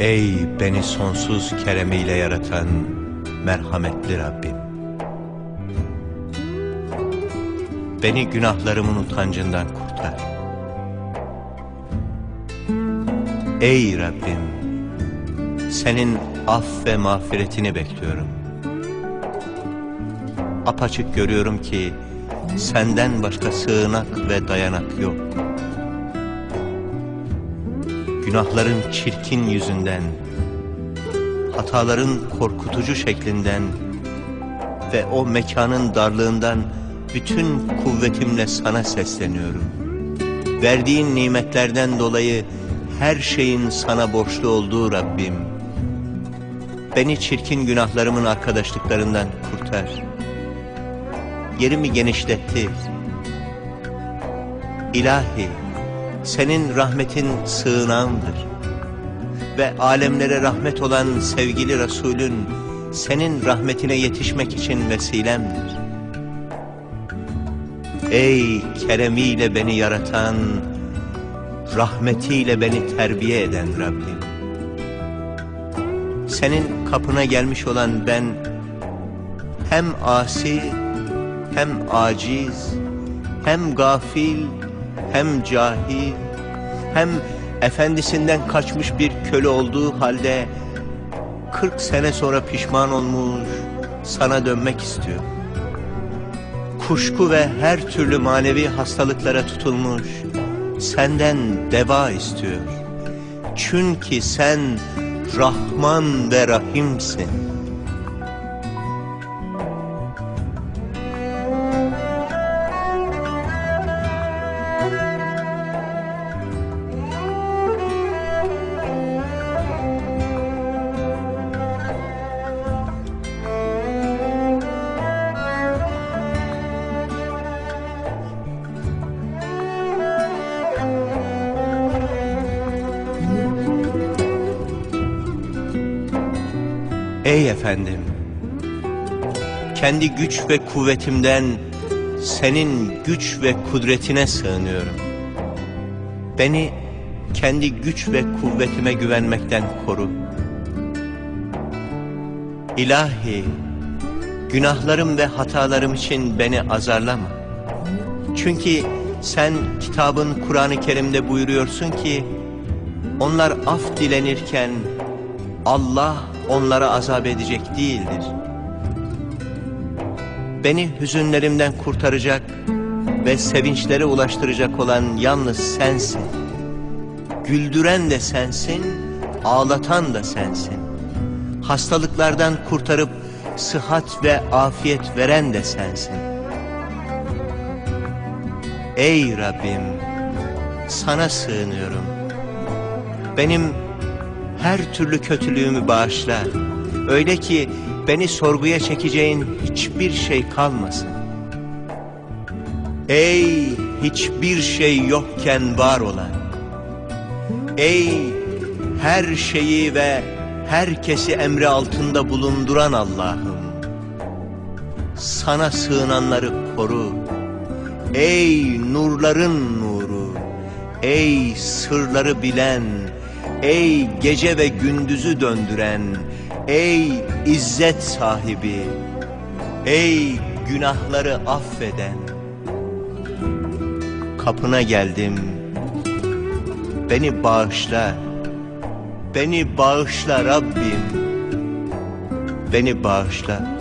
Ey beni sonsuz keremiyle yaratan merhametli Rabbim. Beni günahlarımın utancından kurtar. Ey Rabbim, senin af ve mağfiretini bekliyorum. Apaçık görüyorum ki senden başka sığınak ve dayanak yok. Günahların çirkin yüzünden, hataların korkutucu şeklinden ve o mekanın darlığından bütün kuvvetimle sana sesleniyorum. Verdiğin nimetlerden dolayı her şeyin sana borçlu olduğu Rabbim. Beni çirkin günahlarımın arkadaşlıklarından kurtar. Yerimi genişlettir. İlahi, senin rahmetin sığınağımdır. Ve alemlere rahmet olan sevgili Resulün, senin rahmetine yetişmek için vesilemdir. Ey keremiyle beni yaratan, rahmetiyle beni terbiye eden Rabbim. Senin kapına gelmiş olan ben, hem asi, hem aciz, hem gafil, hem cahil, hem efendisinden kaçmış bir köle olduğu halde 40 sene sonra pişman olmuş, sana dönmek istiyor. Kuşku ve her türlü manevi hastalıklara tutulmuş, senden deva istiyor. Çünkü sen Rahman ve Rahimsin. Ey efendim, kendi güç ve kuvvetimden senin güç ve kudretine sığınıyorum. Beni kendi güç ve kuvvetime güvenmekten koru. İlahi, günahlarım ve hatalarım için beni azarlama. Çünkü sen kitabın Kur'an-ı Kerim'de buyuruyorsun ki, onlar af dilenirken Allah onlara azap edecek değildir. Beni hüzünlerimden kurtaracak ve sevinçlere ulaştıracak olan yalnız sensin. Güldüren de sensin, ağlatan da sensin. Hastalıklardan kurtarıp sıhhat ve afiyet veren de sensin. Ey Rabbim, sana sığınıyorum. Benim her türlü kötülüğümü bağışla. Öyle ki beni sorguya çekeceğin hiçbir şey kalmasın. Ey hiçbir şey yokken var olan. Ey her şeyi ve herkesi emri altında bulunduran Allah'ım. Sana sığınanları koru. Ey nurların nuru. Ey sırları bilen. Ey gece ve gündüzü döndüren, ey izzet sahibi, ey günahları affeden. Kapına geldim, beni bağışla, beni bağışla Rabbim, beni bağışla.